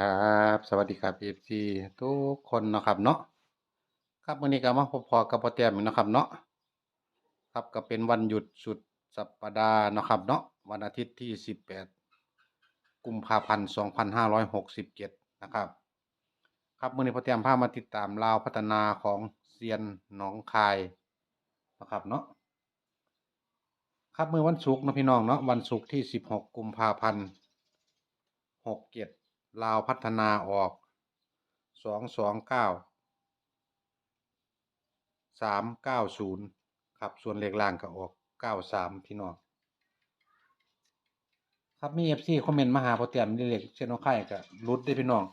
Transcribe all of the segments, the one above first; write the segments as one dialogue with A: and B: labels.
A: ครับ สวัสดีครับ FC ทุกคนเนาะครับเนาะครับวันนี้ก็มาพบพอกับพ่อแต้มอีกเนาะครับเนาะครับก็เป็นวันหยุดสุดสัปดาห์เนาะครับเนาะวันอาทิตย์ที่18กุมภาพันธ์2567นะครับ ครับมื้อนี้พ่อแต้มพามาติดตามลาวพัฒนาของเซียนหนองคายนะครับเนาะครับเมื้อวันศุกร์นะพี่น้องเนาะวันศุกร์ที่16กุมภาพันธ์หกเจ็ด ลาวพัฒนาออกสองสองเก้าสามเก้าศูนย์ครับส่วนเลขล่างก็ออกเก้าสามพี่น้องครับมีเอฟซีคอมเมนต์มาหาพอเตรียมนี่เลขเช่นน้องไข่กับรุดได้พี่น้อง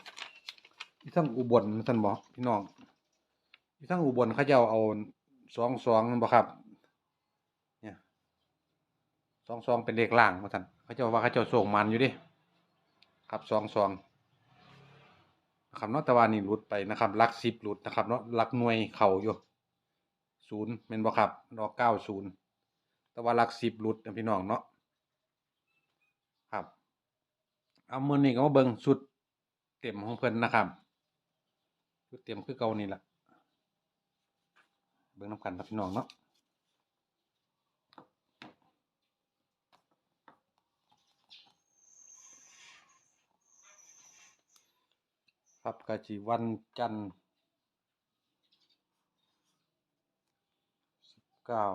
A: ที่ทั้งอุบลท่านบอกพี่น้องที่ทั้งอุบลเขาจะเอาเอาสองสองนั่นบ่ครับเนี่ยสองสองเป็นเลขล่างมาท่านเขาจะว่าเขาจะส่งมันอยู่ดิครับซองซอง ครับเนาะแต่ว่านี่หลุดไปนะครับลักสิบหลุดนะครับเนาะลักหน่วยเข่าอยู่ศูนย์เป็นบ่ครับดอกเก้าศูนย์แต่ว่าลักสิบหลุดนะพี่น้องเนาะครับเอามือนี้ก็มาเบิ่งสุดเต็มของเพิ่นนะครับสุดเต็มคือเก่านี่แหละเบิ่งน้ำกันครับพี่น้องเนาะ ครับกะจีวันจันทร์สิบเก้า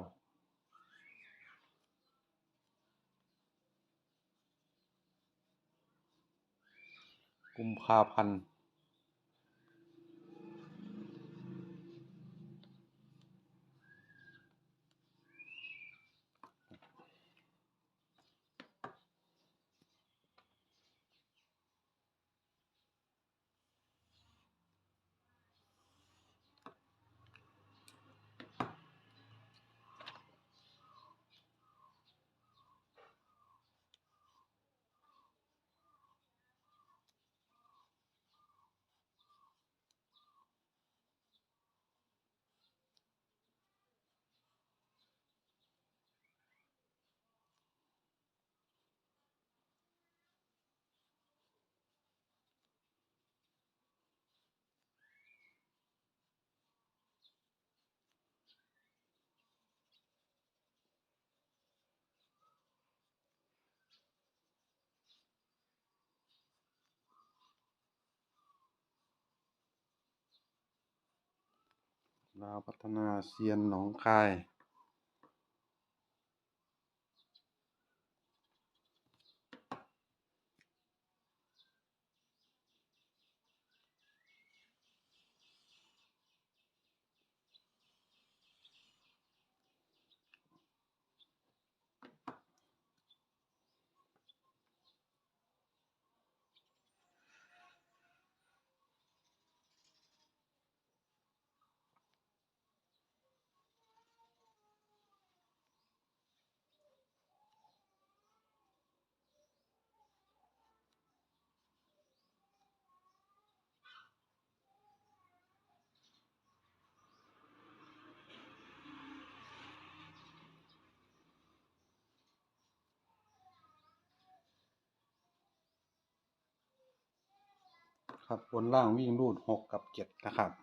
A: กุมภาพันธ์ ลาวพัฒนาเซียนหนองคาย ครับบนล่างวิ่งรูดหกกับเจ็ดนะครับ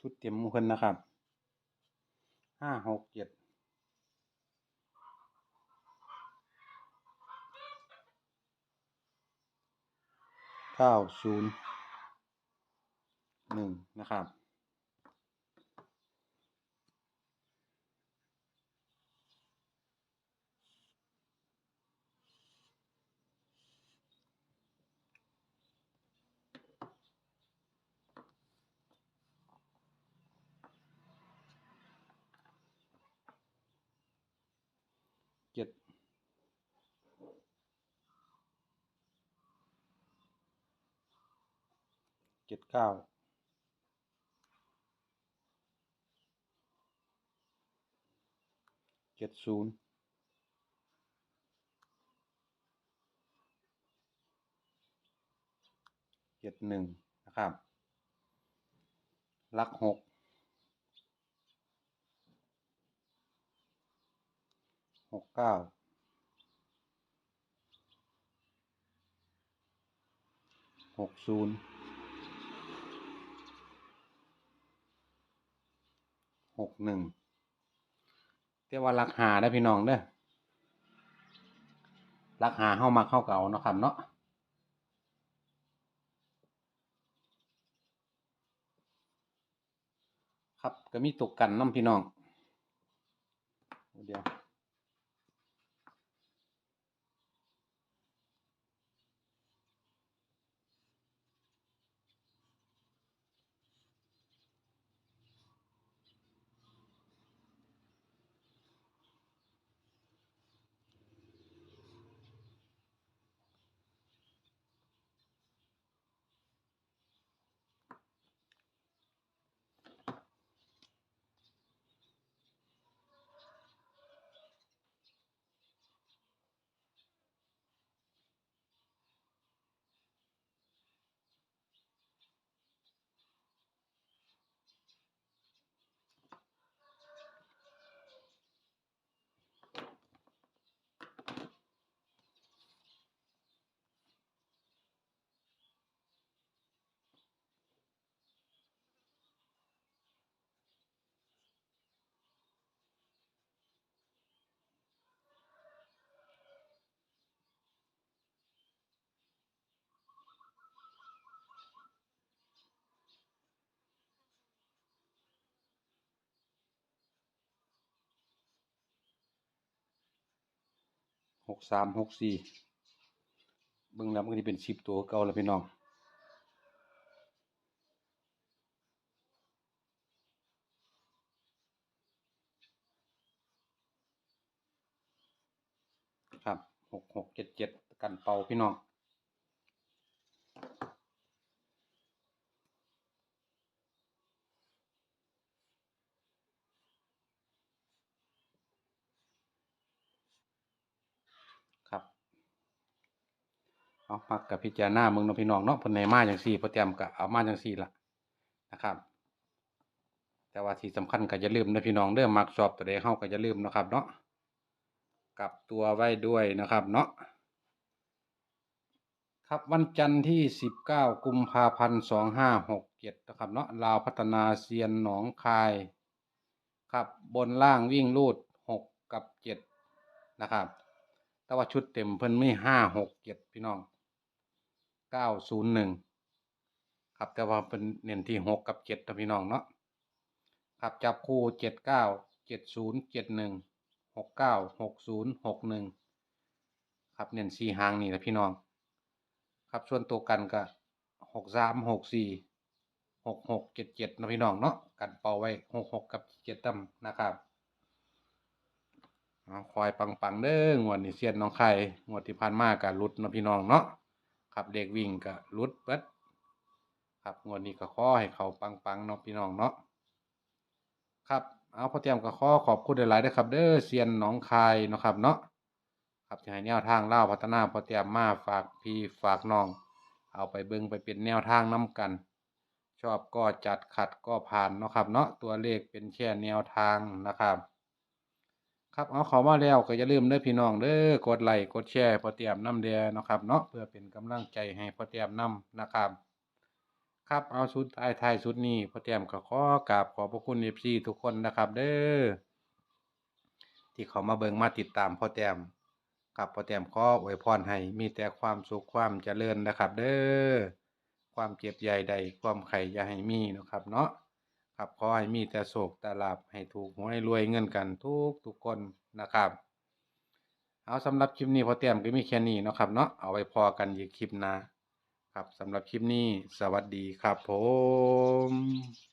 A: ชุดเตรียมมงคลนะครับห้าหกเจ็ดเก้าศูนย์หนึ่งนะครับ เจ็ดเจ็ดเก้าเจ็ดศูนย์เจ็ดหนึ่งนะครับลักหก หกเก้าหกศูนย์หกหนึ่งแต่ว่ารักหาได้พี่น้องเด้อรักหาเข้ามาเข้าเก่าเนาะครับเนาะครับก็มีตกกันน้ำพี่น้อง เดี๋ยว หกสามหกสี่เบื้องแล้วมันก็จะเป็นสิบตัวเก่าแล้วพี่น้องครับหกหกเจ็ดเจ็ดกันเป่าพี่น้อง เอาพักกับพิจารณาเมืองนพี่น้องเนาะพนให้มาจังซี่พอเตรียมก็เอามาจังซี่ละนะครับ แต่ว่าที่สำคัญก็อย่าลืมนะพี่น้องเด้อมักชอบตัวใดเฮาก็อย่าลืมนะครับ เนาะกลับตัวไว้ด้วยนะครับ เนาะครับวันจันทร์ที่ 19 กุมภาพันธ์ 2567 นะครับเนาะลาวพัฒนาเซียนหนองคาย ครับบนล่างวิ่งรูด 6 กับ 7 นะครับ แต่ว่าชุดเต็มเพิ่นไม่ห้าหกเจ็ดพี่น้อง เก้าศูนย์หนึ่งครับแต่ว่าเป็นเน้นที่หกกับเจ็ดพี่น้องเนาะครับจับคู่เจ็ดเก้าเจ็ดศูนย์เจ็ดหนึ่งหกเก้าหกศูนย์หกหนึ่งครับเน้นสี่หางนี่นะพี่น้อง ครับส่วนตัวกันก็หกสามหกสี่หกหกเจ็ดเจ็ดนะพี่น้องเนาะกันเป่าไว้หกหกกับเจ็ดตั้มนะครับคอยปังๆเด้องวดนี้เสียนน้องไข่งวดที่ผ่านมากับรุดนะพี่น้องเนาะ ครับเด็กวิ่งกับรุดเบิดครับงวดนี้ก็ขอให้เขาปังๆเนาะพี่น้องเนาะครับเอาพอเตรียมก็ขอขอบคุณหลายๆด้วยครับ เด้อเซียนหน้องคายเนาะครับเนาะครับที่ให้แนวทางเล่าพัฒนาพอเตรียมมาฝากพี่ฝากน้อง เอาไปเบิ่งไปเป็นแนวทางน้กัน ชอบก็จัดขัดก็ผ่านเนาะครับเนาะตัวเลขเป็นแค่แนวทางนะครับ ครับเอาขอมาแล้วก็อย่าลืมเด้อพี่น้องเด้อกดไลค์กดแชร์พอเตรียมน้ำเดียนะครับเนาะเพื่อเป็นกำลังใจให้พอเตรียมน้ำนะครับ ครับเอาสุดท้ายท้ายสุดนี้พอเตรียมก็ขอกราบขอบพระคุณเอฟซีทุกคนนะครับ เด้อที่เขามาเบิ่งมาติดตามพอเตรียมครับพอเตรียมขออวยพรให้มีแต่ความสุขความเจริญนะครับ เด้อความเจ็บใหญ่ใดความไข่อย่าให้มีนะครับเนาะ ครับขอให้มีแต่โศกแต่ลาบให้ถูกหวยรวยเงินกันทุกทุกคนนะครับ เอาสำหรับคลิปนี้พอเตรียมก็มีแค่นี้นะครับเนาะเอาไว้พอกันอีกคลิปหน้าครับสำหรับคลิปนี้สวัสดีครับผม